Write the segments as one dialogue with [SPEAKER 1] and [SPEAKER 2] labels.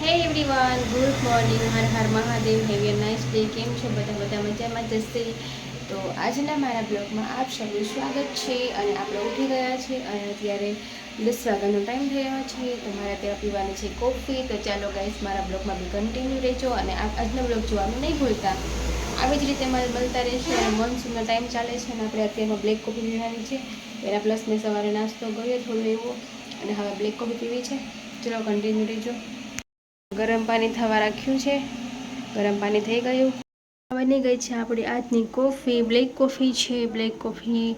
[SPEAKER 1] હે everyone good morning Har Har Mahadev have nice day કેમ છો બધા? બધા મજામાં જશે તો આજના મારા બ્લોગમાં આપ સૌનું સ્વાગત છે અને આપણે ઉઠી ગયા છે અને અત્યારે દસ વાગ્યાનો ટાઈમ થયો છે. તો મારે ત્યાં પીવાની છે કોફી તો ચાલો ગાઈસ મારા બ્લોગમાં બી કન્ટિન્યુ રહેજો અને આજનો બ્લોગ જોવાનું નહીં ભૂલતા. આવી જ રીતે મારે મળતા રહેશે અને મોનસૂનનો ટાઈમ ચાલે છે અને આપણે અત્યારમાં બ્લેક કોફી પીવાની છે. એના પ્લસ મેં સવારે નાસ્તો કર્યો, થોડો એવો. અને હવે બ્લેક કોફી પીવી છે. ચલો કન્ટિન્યુ રહેજો. ગરમ પાણી થવા રાખ્યું છે. ગરમ પાણી થઈ ગયું. બની ગઈ છે આપણી આજની કોફી. બ્લેક કોફી છે. બ્લેક કોફી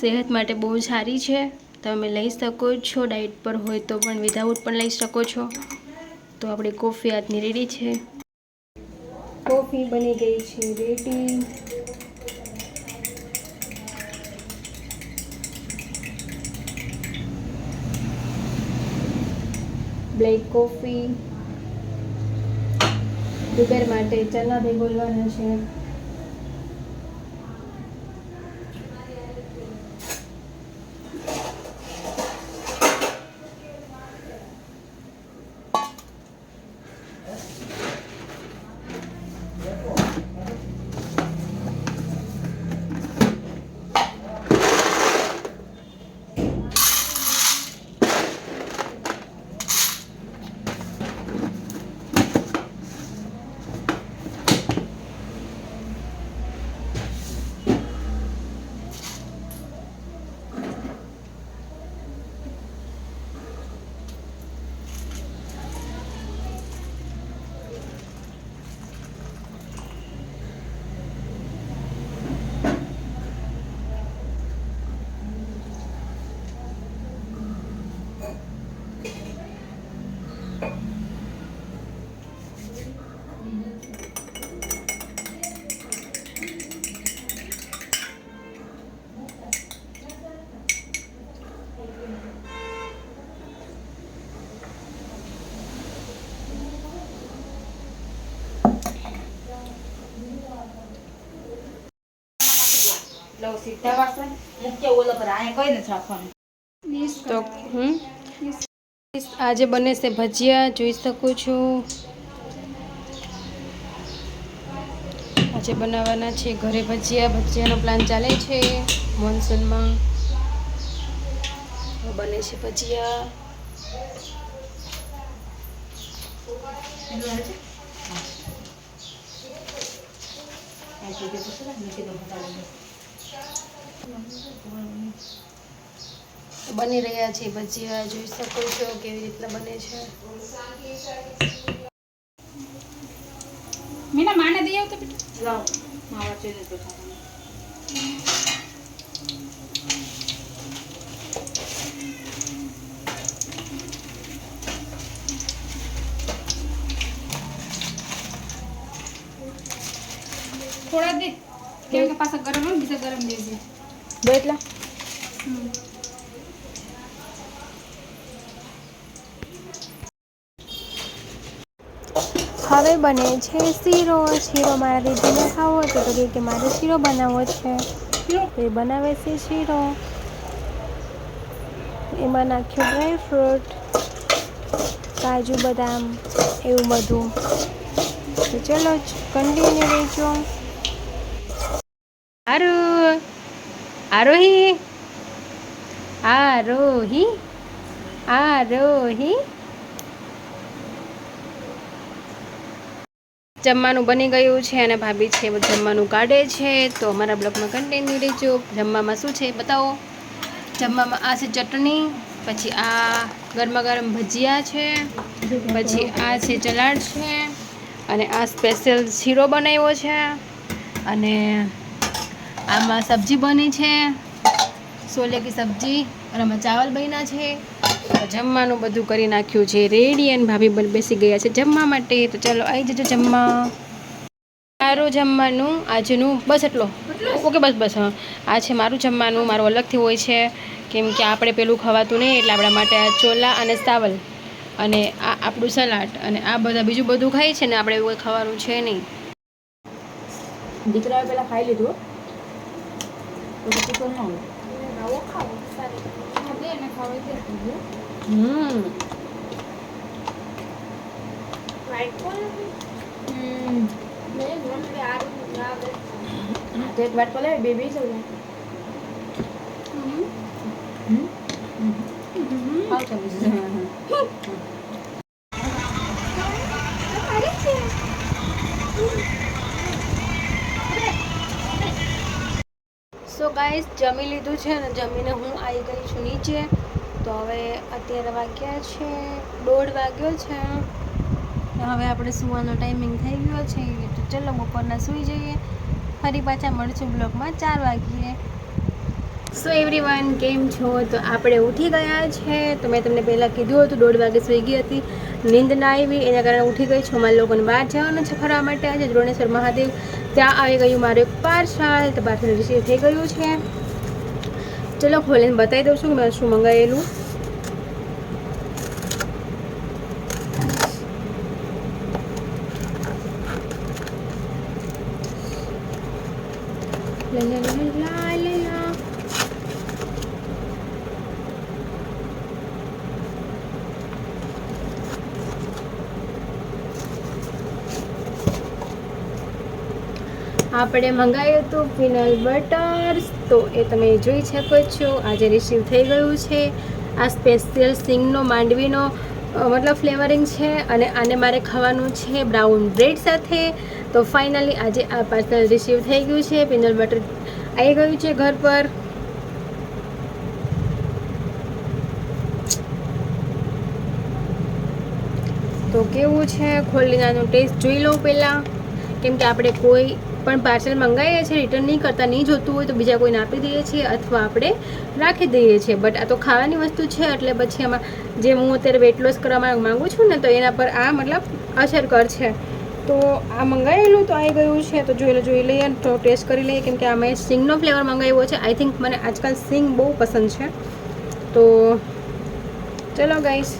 [SPEAKER 1] સેહત માટે બહુ સારી છે. તમે લઈ શકો છો. ડાયટ પર હોય તો પણ વિધાઉટ પણ લઈ શકો છો. તો આપણી કોફી આજની રેડી છે. કોફી બની ગઈ છે. Ready black coffee. દુપેર માટે ચના ભેગોલવાના છે.
[SPEAKER 2] સીધા વાસણ મૂકજે ઓલો પર અહીંયા કઈ નથી રાખવાનું.
[SPEAKER 1] તો હમ? આજે બને છે ભજીયા જોઈ શકું છું. આજે બનાવવાના છે ઘરે ભજીયા ભજીયાનો પ્લાન ચાલે છે મોન્સૂનમાં. બને છે ભજીયા.
[SPEAKER 2] અહીં સુધી પૂછે ને મેં કીધું હટાવી
[SPEAKER 1] બની રહ્યા છે ભજીયા જોઈ શકો છો કેવી રીતના બને છે.
[SPEAKER 3] મીના માને દઈ આવતો બેટા
[SPEAKER 2] લાવ માવા છે તો ખાવાનું
[SPEAKER 3] થોડા દે. કેમ કે પાછા ગરમ હોય ને બીજા ગરમ દેજે
[SPEAKER 1] બે એટલા. હવે બને છે શીરો. શીરો મારા દીદીને ખાવો હતો તો કે મારે શીરો બનાવવો છે. તો એ બનાવે છે શીરો. એમાં નાખ્યું ડ્રાય ફ્રૂટ કાજુ બદામ એવું બધું. તો ચલો કન્ટિન્યુ રહેજો. આરુ આરોહી. આરોહી. આરોહી. જમવાનું બની ગયું છે અને ભાભી છે જમવાનું કાઢે છે. તો અમારા બ્લોગમાં કન્ટિન્યુ રહેજો. જમવામાં શું છે બતાવો. જમવામાં આ છે ચટણી, પછી આ ગરમા ગરમ ભજીયા છે, પછી આ છે ચલાડ છે, અને આ સ્પેશિયલ શીરો બનાવ્યો છે. અને આમાં સબ્જી બની છે. છોલે કી સબ્જી અને આમાં ચાવલ બન્યા છે. જમવાનું બધું કરી નાખ્યું છે. રેડી અને ભાભી બેસી ગયા છે જમવા માટે. તો ચાલો આવી જજો જમવા. મારું જમવાનું આજનું બસ એટલો. ઓકે, બસ બસ, હા. આ છે મારું જમવાનું. મારું અલગથી હોય છે. કેમ કે આપણે પેલું ખવાતું નહીં એટલે આપણા માટે આ ચોલા અને ચાવલ અને આ આપણું સલાડ અને આ બધા બીજું બધું ખાય છે ને આપણે એવું ખાવાનું છે નહીં.
[SPEAKER 2] દીકરાએ પહેલાં ખાઈ લીધું તો પછી કોઈ ન હોય
[SPEAKER 3] નવો ખાવો સારી હા, દે ને ખાવા દે
[SPEAKER 1] હમ હમ. તો એક વાટકો ગાઈસ જમી લીધું છે અને જમીને હું આવી ગઈ છું નીચે. તો હવે અત્યારે વાગ્યા છે, દોઢ વાગ્યો છે. હવે આપણે સુવાનો ટાઈમિંગ થઈ ગયો છે. તો ચલો બપોરના સૂઈ જઈએ. ફરી પાછા મળશું બ્લોગમાં ચાર વાગ્યે. સો એવરીવન કેમ છો? તો આપણે ઉઠી ગયા છે. તો મેં તમને પહેલાં કીધું હતું, દોઢ વાગે સૂઈ ગઈ હતી. નીંદ ના આવી, એના કારણે ઉઠી ગઈ છું અમારા લોકોને બહાર જવાનું છે ફરવા માટે. આજે દ્રોણેશ્વર મહાદેવ ત્યાં આવી ગયું, મારું એક પાર્સલ. તો પાર્સલ રિસીવ થઈ ગયું છે. ચલો, ખોલીને બતાવી દઉં છું મેં શું મંગાવેલું લા લા લા લા લા લા. આપણે મંગાવ્યું હતું પીનલ બટર. તો એ તમે જોઈ શકો છો. આજે રિસીવ થઈ ગયું છે. આ સ્પેશિયલ સિંગનો માંડવીનો મતલબ ફ્લેવરિંગ છે અને આને મારે ખાવાનું છે બ્રાઉન બ્રેડ સાથે. તો ફાઇનલી આજે આ પાર્સલ રિસીવ થઈ ગયું છે. પીનલ બટર આવી ગયું છે ઘર પર. તો કેવું છે? ખોલીનાનો ટેસ્ટ જોઈ લઉં પહેલાં. કેમ કે આપણે કોઈ પણ પાર્સલ મંગાવીએ છીએ રિટર્ન નહીં કરતા, નહીં જોતું હોય તો બીજા કોઈને આપી દઈએ છીએ અથવા આપણે રાખી દઈએ છીએ. બટ આ તો ખાવાની વસ્તુ છે, એટલે પછી આમાં જે હું અત્યારે વેટ લોસ કરવા માંગુ છું ને, તો એના પર આ મતલબ અસર કર છે તો આ મંગાવેલું તો આવી ગયું છે, તો જોઈ જોઈ લઈએ તો ટેસ્ટ કરી લઈએ, કેમ કે આ મેં સિંગનો ફ્લેવર મંગાવ્યો છે. આઈ થિંક મને આજકાલ સિંગ બહુ પસંદ છે. તો ચલો ગાઈસ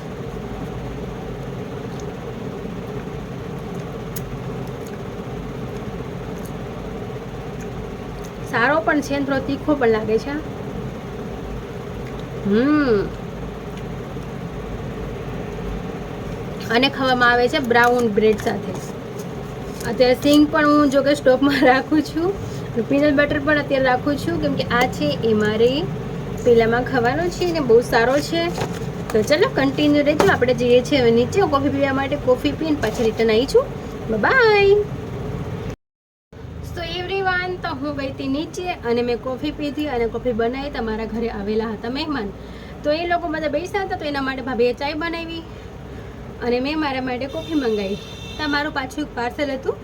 [SPEAKER 1] સારો પણ છે થોડો તીખો પણ લાગે છે. હમ. અને ખાવામાં આવે છે બ્રાઉન બ્રેડ સાથે. અત્યારે સિંગ પણ હું જો કે સ્ટોકમાં રાખું છું. પીનટ બટર પણ અત્યારે રાખું છું, કેમ કે આ છે એ મારે પેલામાં ખાવાનો છે ને, બહુ સારો છે. તો ચલો કન્ટિન્યુ રહેજો. આપણે જઈએ છીએ નીચે. કોફી પીવા માટે કોફી પીને પછી રિટર્ન આવી છું. બાય સો એવરીવન તો હતી નીચે અને મેં કોફી પીધી અને કોફી બનાવી તમારા ઘરે આવેલા હતા મહેમાન. તો એ લોકો બધા બેસ્યા હતા તો એના માટે ભાભીએ ચાય બનાવી અને મેં મારા માટે કોફી મંગાવી. તમારું પાછું પાર્સલ હતું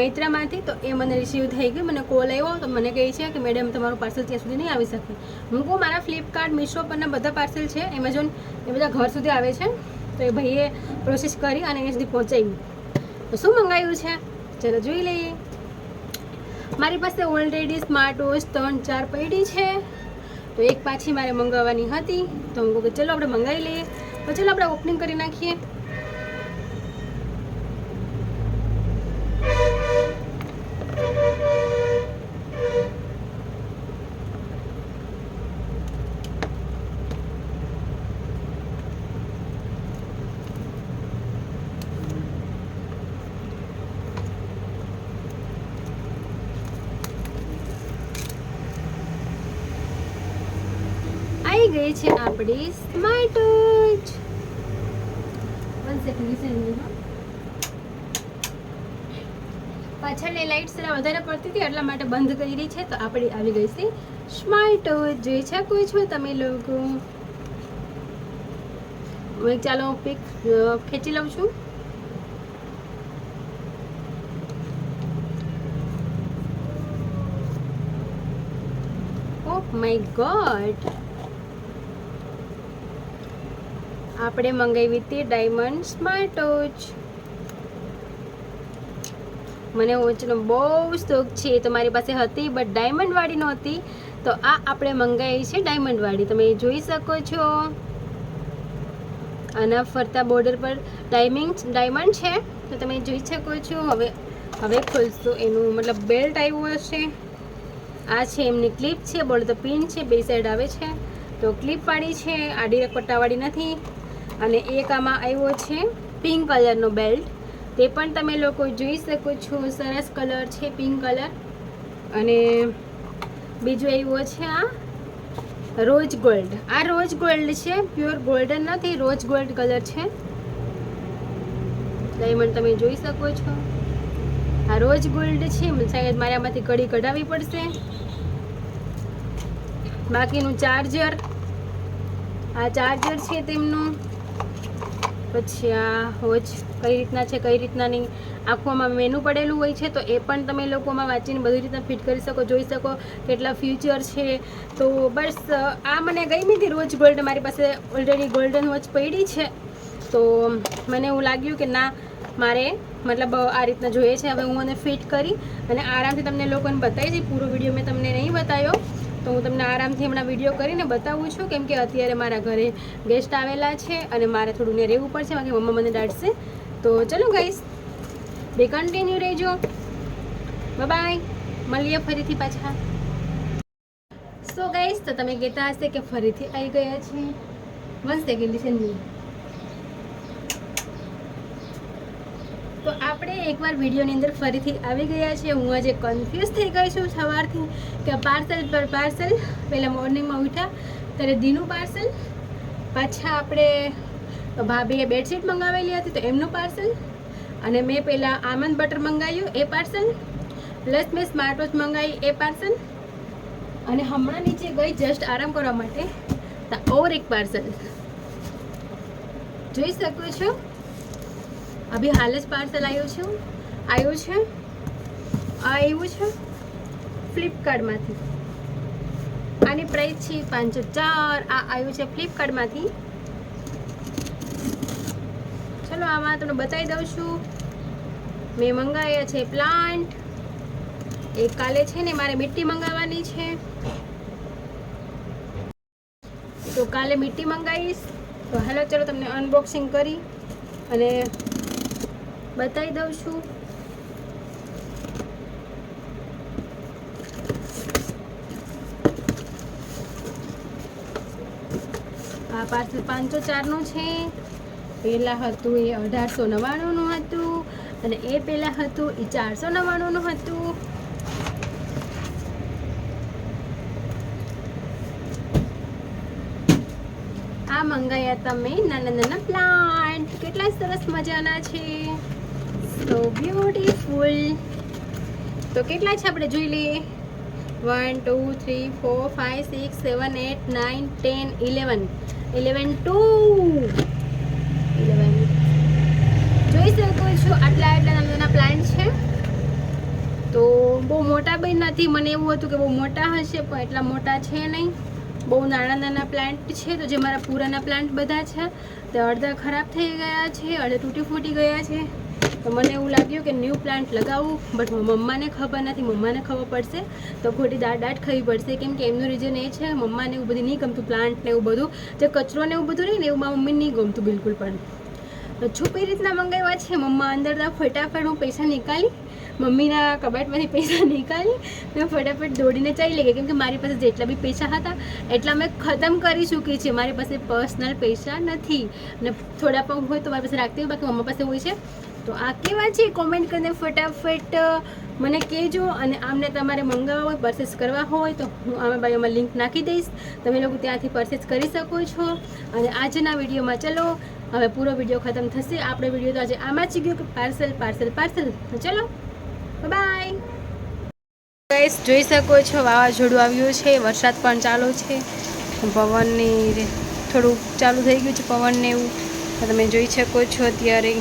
[SPEAKER 1] મૈત્રામાંથી, તો એ મને રિસીવ થઈ ગયું. મને કોલ આવ્યો, તો મને કહે છે કે મેડમ તમારું પાર્સલ ત્યાં સુધી નહીં આવી શકે. હું કહું, મારા ફ્લિપકાર્ટ મીશો પરના બધા પાર્સલ છે એમેઝોન એ બધા ઘર સુધી આવે છે. તો એ ભાઈએ પ્રોસેસ કરી અને અહીંયા સુધી પહોંચાડ્યું તો શું મંગાવ્યું છે? ચલો જોઈ લઈએ. મારી પાસે ઓલરેડી સ્માર્ટ વોચ ત્રણ, ચાર પડી છે. તો એક પાછી મારે મંગાવવાની હતી. તો હું કહું કે ચલો, આપણે મંગાવી લઈએ. તો ચલો, આપણે ઓપનિંગ કરી નાખીએ આવી ગઈ છે આપણી સ્માર્ટ વોચ વન સેકન્ડ પાછળની લાઇટ્સ વધારે પડતી હતી, એટલા માટે બંધ કરી છે. તો આપણી આવી ગઈ છે સ્માર્ટ વોચ જોઈ શકો છો તમે લોકો? હું ચાલો ચાલો પિક ખેંચી લઉં છું. ઓ માય ગોડ આપણે મંગાવી હતી ડાયમંડ સ્માર્ટ વોચ મને વોચનો બહુ શોખ છે તો મારી પાસે હતી, બટ ડાયમંડવાળી નહોતી. તો આ આપણે મંગાવી છે ડાયમંડવાળી. તમે જોઈ શકો છો. આના ફરતા બોર્ડર પર ટાઈમિંગ ડાયમંડ છે. તો તમે જોઈ શકો છો. હવે હવે ખોલશો એનું, મતલબ બેલ્ટ આવ્યું હશે. આ છે એમની ક્લિપ છે બોલ તો પિન છે, બે સાઈડ આવે છે. તો ક્લિપ વાળી છે આડી પટ્ટાવાળી નથી. અને એક આમાં આવ્યો છે પિંક કલરનો બેલ્ટ. તે પણ તમે લોકો જોઈ શકો છો, સરસ કલર છે પિંક કલર. અને બીજો આવ્યો છે આ રોજ ગોલ્ડ. આ રોજ ગોલ્ડ છે, પ્યોર ગોલ્ડન નથી, રોજ ગોલ્ડ કલર છે. ડાયમંડ તમે જોઈ શકો છો. આ રોજ ગોલ્ડ છે શાયદ મારે આમાંથી કડી કઢાવવી પડશે. બાકીનું ચાર્જર. આ ચાર્જર છે તેમનું પછી આ વોચ કઈ રીતના છે, કઈ રીતના નહીં. આખોમાં મેનુ પડેલું હોય છે, તો એ પણ તમે લોકોમાં વાંચીને બધી રીતના ફિટ કરી શકો, જોઈ શકો કેટલા ફ્યુચર છે. તો બસ, આ મને ગમી હતી રોજ ગોલ્ડ. મારી પાસે ઓલરેડી ગોલ્ડન વોચ પડી છે. તો મને એવું લાગ્યું કે ના, મારે મતલબ આ રીતના જોઈએ છે. હવે હું મને ફિટ કરી અને આરામથી તમને લોકોને બતાવી દઈ પૂરો વીડિયો મેં તમને નહીં બતાવ્યો. તો હું તમને આરામથી હમણાં વીડિયો કરીને બતાવું છું કેમ કે અત્યારે મારા ઘરે ગેસ્ટ આવેલા છે અને મારે થોડું ને રહેવું પડશે, બાકી મમ્મા મને દાટશે તો ચલો ગઈશ બે કન્ટિન્યુ રહેજો. બાય મળીએ ફરીથી પાછા. સો ગઈશ તો તમે કહેતા હશે કે ફરીથી આવી ગયા છે વન સેકન્ડ છે મી આપણે એકવાર વિડીયોની અંદર ફરીથી આવી ગયા છે હું આજે કન્ફ્યુઝ થઈ ગઈ છું સવારથી કે પાર્સલ પર પાર્સલ પહેલાં મોર્નિંગમાં ઉઠ્યા, ત્યારે દીનું પાર્સલ પાછા આપણે ભાભીએ બેડશીટ મંગાવેલી હતી તો એમનું પાર્સલ અને મેં પહેલાં આમંદ બટર મંગાવ્યું, એ પાર્સલ પ્લસ મેં સ્માર્ટ વોચ મંગાવી, એ પાર્સલ અને હમણાં નીચે ગઈ જસ્ટ આરામ કરવા માટે ઓર એક પાર્સલ જોઈ શકો છો? અભી હાલ જ પાર્સલ આવ્યું છે આવ્યું છે? આ આવ્યું છે? ફ્લિપકાર્ટમાંથી આની પ્રાઇસ છે પાંચ ચાર આ આવ્યું છે ફ્લિપકાર્ટમાંથી ચલો આમાં તમને બતાવી દઉં છું. મેં મંગાવ્યા છે પ્લાન્ટ એક કાલે છે ને મારે મીઠી મંગાવવાની છે. તો કાલે મીઠી મંગાવીશ. તો હેલો, ચલો, તમને અનબોક્સિંગ કરી. અને બતાવી દઉં છું. આ પાર્સલ પાંચસો ચારનું છે. પહેલાં હતું એ અઢારસો નવ્વાણુંનું હતું અને એ પહેલાં હતું એ ચારસો નવ્વાણુંનું હતું. આ મંગાયા તમે નાના નાના પ્લાન્ટ કેટલા સરસ મજાના છે. સો બ્યુટીફુલ તો કેટલા છે આપણે જોઈ લઈએ? One two three four five six seven eight nine ten eleven eleven two eleven જોઈ શકો છો આટલા આટલા નાના પ્લાન્ટ છે. તો બહુ મોટા બી નથી. મને એવું હતું કે બહુ મોટા હશે, પણ એટલા મોટા છે નહીં. બહુ નાના નાના પ્લાન્ટ છે, તો જે મારા પુરાના પ્લાન્ટ બધા છે, તે અડધા ખરાબ થઈ ગયા છે, અડધા તૂટી ફૂટી ગયા છે. તો મને એવું લાગ્યું કે ન્યૂ પ્લાન્ટ લગાવવું બટ મમ્માને ખબર નથી, મમ્માને ખબર પડશે. તો ખોટી દાટ દાટ ખાવી પડશે. કેમ કે એમનું રીઝન એ છે, મમ્માને એવું બધું નહીં ગમતું પ્લાન્ટ ને એવું બધું. જે કચરો ને એવું બધું નહીં ને એવું મારા મમ્મીને નહીં ગમતું બિલકુલ પણ. તો છુપી રીતના મંગાવ્યા છે? મમ્મા અંદર તા ફટાફટ હું પૈસા નીકાળી, મમ્મીના કબાટમાંથી પૈસા નીકાળી મેં ફટાફટ દોડીને ચાલી લઈ ગઈ. કેમ કે મારી પાસે જેટલા બી પૈસા હતા, એટલા મેં ખતમ કરી ચૂકી છે. મારી પાસે પર્સનલ પૈસા નથી. અને થોડા પણ હોય તો મારી પાસે રાખતી હોય, બાકી મમ્મા પાસે હોય છે. તો આ કેવા છે? કોમેન્ટ કરીને ફટાફટ મને કહેજો અને આમને તમારે મંગાવવા હોય પરચેસ કરવા હોય, તો હું આમાં બાયોમાં લિંક નાખી દઈશ. તમે લોકો ત્યાંથી પરચેસ કરી શકો છો. અને આજના વિડીયોમાં ચલો, હવે પૂરો વીડિયો ખતમ થશે. આપણો વીડિયો તો આજે આમાં જ ગયો કે પાર્સલ પાર્સલ પાર્સલ ચલો બાય ગાઈસ જોઈ શકો છો, વાવાઝોડું આવ્યું છે, વરસાદ પણ ચાલુ છે. પવનની થોડુંક ચાલુ થઈ ગયું છે, પવનને એવું. તમે જોઈ શકો છો અત્યારે.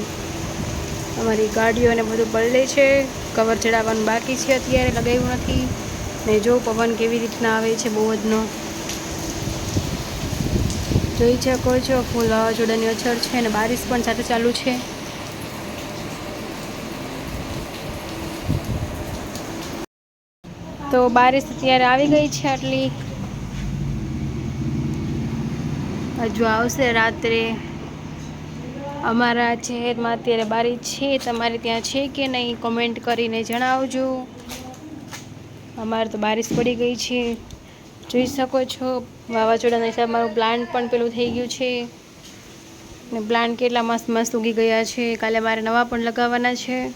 [SPEAKER 1] અમારી ગાડીઓને બધું પલળે છે. કવર ચડાવવાનું બાકી છે અત્યારે, લગાવ્યું નથી. ને જો પવન કેવી રીતના આવે છે બહુ જ નો. જોઈ શકો છો, ફૂલ વાવાઝોડાની અછર છે અને બારિશ પણ સાથે ચાલુ છે. તો બારિશ અત્યારે આવી ગઈ છે આટલી. હજુ આવશે રાત્રે. અમારા શહેરમાં અત્યારે બારી છે. તમારે ત્યાં છે કે નહીં કોમેન્ટ કરીને જણાવજો. અમારે તો બારિશ પડી ગઈ છે. જોઈ શકો છો, વાવાઝોડાના હિસાબે મારું પ્લાન્ટ પણ પેલું થઈ ગયું છે. ને પ્લાન્ટ કેટલા મસ્ત મસ્ત ઉગી ગયા છે. કાલે મારે નવા પણ લગાવવાના છે.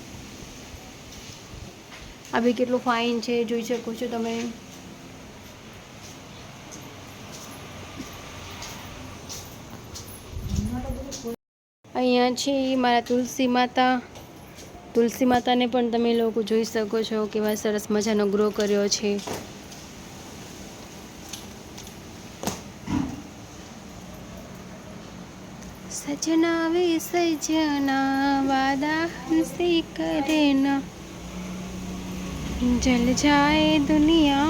[SPEAKER 1] આ કેટલું ફાઇન છે. જોઈ શકો છો તમે. અહીંયા છે મારા તુલસી માતા તુલસી માતાને પણ તમે લોકો જોઈ શકો છો કેવા સરસ મજાનો ગ્રો કર્યો છે સજના વે સજના વાદા હંસી કરે ના जल जाए दुनिया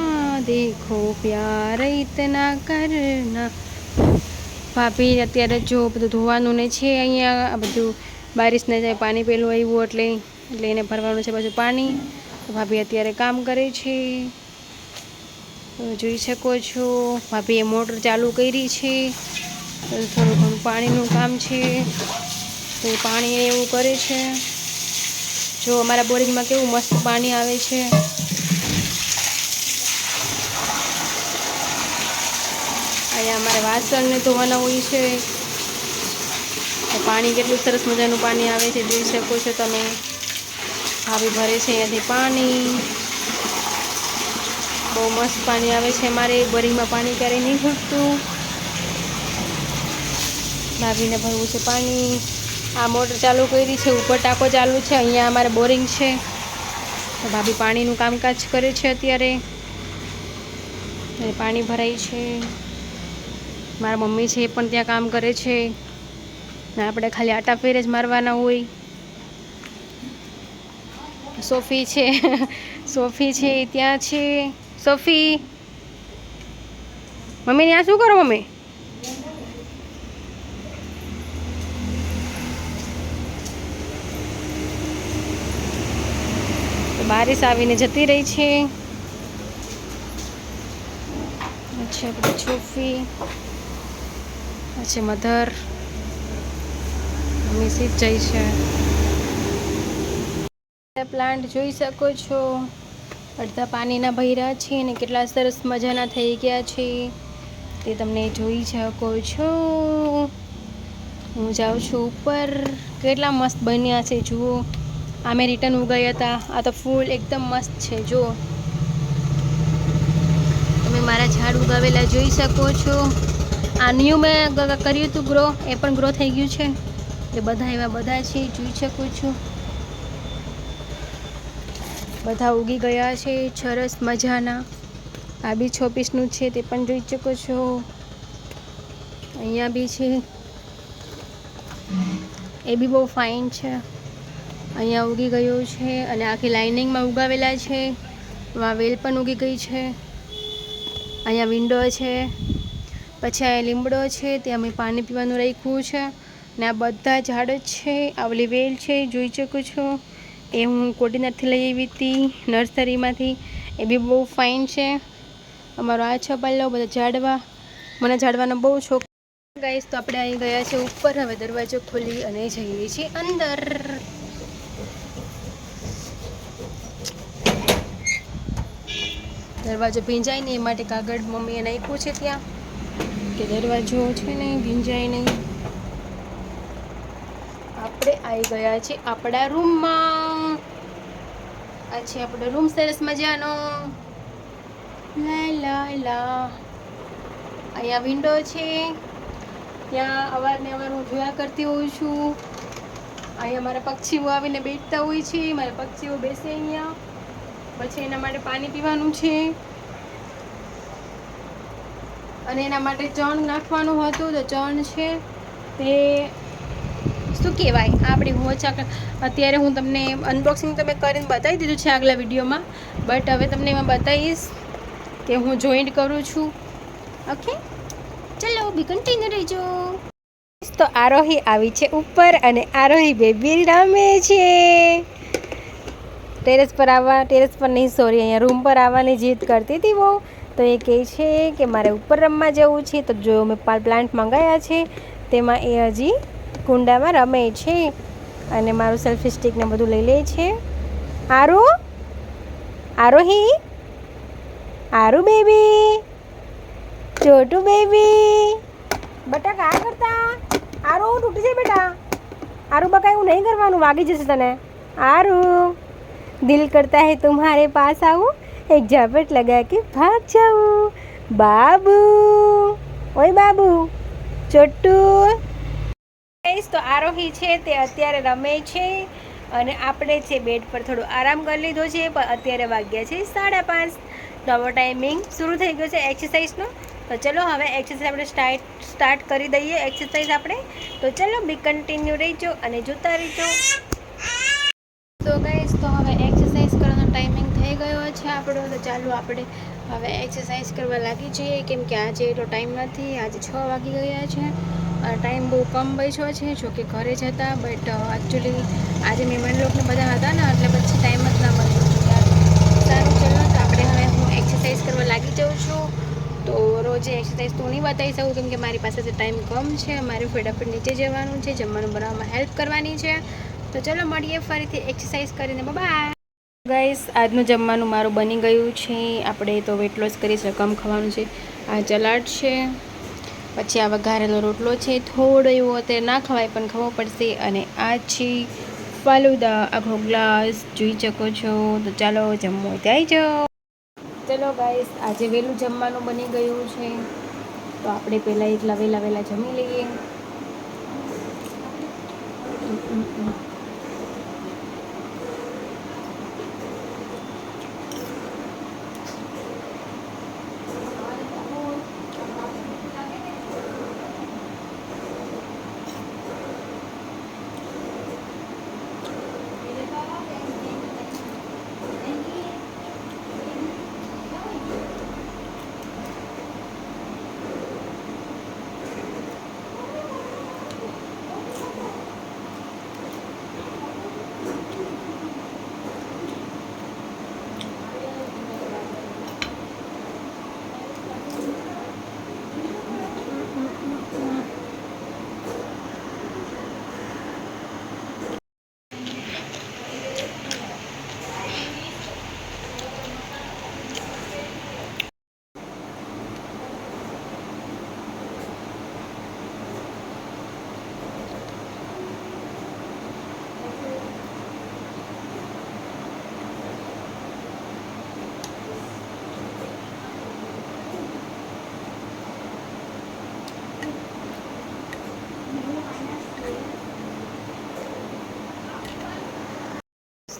[SPEAKER 1] देखो प्यार इतना करना ભાભી અત્યારે જો બધું ધોવાનું ને છે અહીંયા, આ બધું બારિશ ને જાય પાણી પેલું આવ્યું એટલે એટલે એને ભરવાનું છે પાછું પાણી. ભાભી અત્યારે કામ કરે છે. જોઈ શકો છો, ભાભીએ મોટર ચાલુ કરી છે. થોડું ઘણું પાણીનું કામ છે. તો પાણી એવું કરે છે. જો અમારા બોરિંગમાં કેવું મસ્ત પાણી આવે છે. અહીંયા અમારે વાસણને ધોવાના હોય છે. પાણી કેટલું સરસ મજાનું પાણી આવે છે, જોઈ શકો છો તમે. ભાભી ભરે છે અહીંયાથી પાણી. બહુ મસ્ત પાણી આવે છે અમારે બોરિંગમાં પાણી ક્યારેય નહીં ઘૂટતું. ભાભીને ભરવું છે પાણી. આ મોટર ચાલુ કરી છે, ઉપર ટાંકો ચાલુ છે, અહીંયા અમારે બોરિંગ છે. તો ભાભી પાણીનું કામકાજ કરે છે અત્યારે. પાણી ભરાય છે. મારા મમ્મી છે એ પણ ત્યાં કામ કરે છે. ને આપણે ખાલી આટા ફેરે જ મારવાના હોય. સોફી છે સોફી છે એ ત્યાં છે. સોફી! મમ્મી, ત્યાં શું કરો મમ્મી? બારિશ આવીને જતી રહી છે. અચ્છા પછી છોફી અચ્છા મધર મિસી જાય છે. પ્લાન્ટ જોઈ શકો છો. અડધા પાણીના ભર્યા છે અને કેટલા સરસ મજાના થઈ ગયા છે. તે તમને જોઈ શકો છો. હું જાઉં છું ઉપર. કેટલા મસ્ત બન્યા છે, જુઓ. અમે રિટર્ન ઉગાયા હતા. આ તો ફૂલ એકદમ મસ્ત છે, જુઓ. તમે મારા ઝાડ ઉગાવેલા જોઈ શકો છો. આ ન્યૂ મેં કર્યું હતું ગ્રો એ પણ ગ્રો થઈ ગયું છે. એ બધા એવા બધા છે, જોઈ શકો છો. બધા ઉગી ગયા છે, સરસ મજાના. આ બી છ પીસનું છે, તે પણ જોઈ શકો છો. અહીંયા બી છે. એ બી બહુ ફાઇન છે. અહીંયા ઉગી ગયો છે અને આખી લાઇનિંગમાં ઉગાવેલા છે. વેલ પણ ઉગી ગઈ છે. અહીંયા વિન્ડો છે. પછી આ લીમડો છે ત્યાં અમે પાણી પીવાનું રાખ્યું છે ને આ બધા ઝાડ જ છે આવલી વેલ છે જોઈ શકો છો. એ હું કોડીનાથથી લઈ આવી હતી, નર્સરીમાંથી. એ બી બહુ ફાઇન છે. અમારો આ છ પાલ્લો બધા ઝાડવા. મને ઝાડવાનો બહુ શોખ ગાઈસ, તો આપણે અહીં ગયા છે ઉપર, હવે દરવાજો ખોલી અને જઈએ છીએ અંદર. દરવાજો ભીંજાય નહીં એ માટે કાગળ મમ્મીએ નાખ્યું છે ત્યાં. કે દરવાજો છે ને ભીંજાય નહીં. આપણે આવી ગયા છે આપણા રૂમમાં. આ છે આપણો રૂમ, સરસ મજાનો. લા લા લા. અહીંયા વિન્ડો છે. ત્યાં અવારનવાર હું જોયા કરતી હોઉં છું. અહીંયા મારા પક્ષીઓ આવીને બેઠતા હોય છે. મારા પક્ષીઓ બેસે અહીંયા. પછી એના માટે પાણી પીવાનું છે. અને એના માટે ચણ નાખવાનું હતું, તો ચણ છે તે શું કહેવાય? આપણી હોચ અત્યારે હું તમને અનબોક્સિંગ તમે કરીને બતાવી દીધું છે આગલા વિડીયોમાં બટ હવે તમને એમાં બતાવીશ કે હું જોઈન્ટ કરું છું. ઓકે ચલો બી કન્ટિન્યુ રહેજો. તો આરોહી આવી છે ઉપર અને આરોહી બેબી રમે છે. ટેરેસ પર આવવા ટેરેસ પર નહીં સોરી અહીંયા રૂમ પર આવવાની જીદ કરતી હતી બહુ. તો એ કહે છે કે મારે ઉપર રમવા જવું છે. તો જો મેં પ્લાન્ટ મંગાવ્યા છે, તેમાં એ હજી કુંડામાં રમે છે અને મારું સેલ્ફી સ્ટિકને બધું લઈ લે છે. આરો? આરોહી? આરુ બેબી ચોટુ બેબી બટા કા કરતા?
[SPEAKER 4] આરો તૂટી જાય બેટા. આરુ બકા એવું નહીં કરવાનું, વાગી જશે તને. આરુ, દિલ કરતા હે તુમ્હારે પાસ આવું. એક ઝાપટ લગા કે, ભાગ જાઉં બાબુ. ઓય બાબુ. ચોટ્ટુ. તો આરોહી છે, તે અત્યારે રમે છે અને આપણે છે બેડ પર થોડો આરામ કરી લીધો છે, પણ અત્યારે વાગ્યા છે સાડા પાંચ. નવો ટાઈમિંગ શરૂ થઈ ગયો છે એક્સરસાઇઝનો. તો ચલો હવે એક્સરસાઇઝ આપણે સ્ટાર્ટ સ્ટાર્ટ કરી દઈએ એક્સરસાઇઝ આપણે. તો ચલો બી કન્ટિન્યુ રહીજો અને જોતા રહીજો.
[SPEAKER 1] તો ગાઈસ, તો હવે થઈ ગયો છે આપણો, તો ચાલો આપણે હવે એક્સરસાઇઝ કરવા લાગી જઈએ. કેમ કે આજે એટલો ટાઈમ નથી, આજે છ વાગી ગયા છે. ટાઈમ બહુ કમ બચ્યો છે, જો કે ઘરે જતા બટ એકચ્યુઅલી આજે મહેમાન લોકોને બધા હતા ને, એટલે પછી ટાઈમ જ ના મળ્યો. સારું, ચલો, તો આપણે હવે હું એક્સરસાઇઝ કરવા લાગી જાઉં છું. તો રોજે એક્સરસાઇઝ તો નહીં બતાવી શકું, કેમ કે મારી પાસે ટાઈમ કમ છે. મારે ફટાફટ નીચે જવાનું છે, જમવાનું બનાવવામાં હેલ્પ કરવાની છે. તો ચલો, મળીએ ફરીથી એક્સરસાઇઝ કરીને. બાય ગાઈસ, આજનું જમવાનું મારું બની ગયું છે. આપણે તો વેટ લોસ કરી રકમ ખાવાનું છે. આ ચલાડ છે. પછી આ વઘારેલો રોટલો છે. થોડો એવો અત્યારે ના ખવાય, પણ ખાવો પડશે. અને આ છે ફાલુદા. આખો ગ્લાસ જોઈ શકો છો. તો ચાલો જમવો. ત્યાં જાઓ. ચલો ગાઈસ, આજે વહેલું જમવાનું બની ગયું છે. તો આપણે પહેલાં એક વહેલા વહેલા જમી લઈએ.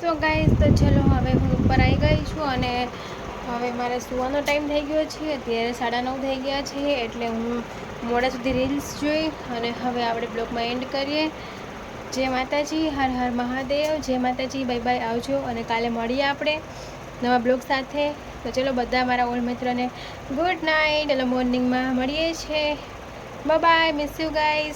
[SPEAKER 1] હમ. તો તો ચલો હવે હું ઉપર આવી ગઈ છું અને હવે મારે સુવાનો ટાઈમ થઈ ગયો છે. અત્યારે સાડા નવ થઈ ગયા છે, એટલે હું મોડા સુધી રીલ્સ જોઈ અને હવે આપણે બ્લોગમાં એન્ડ કરીએ. જય માતાજી, હર હર મહાદેવ, જય માતાજી બાય બાય આવજો અને કાલે મળીએ આપણે નવા બ્લોગ સાથે. તો ચલો બધા મારા ઓલ્ડ મિત્રોને ગુડ નાઇટ એટલે મોર્નિંગમાં મળીએ છીએ બાય મિસ યુ ગાઈઝ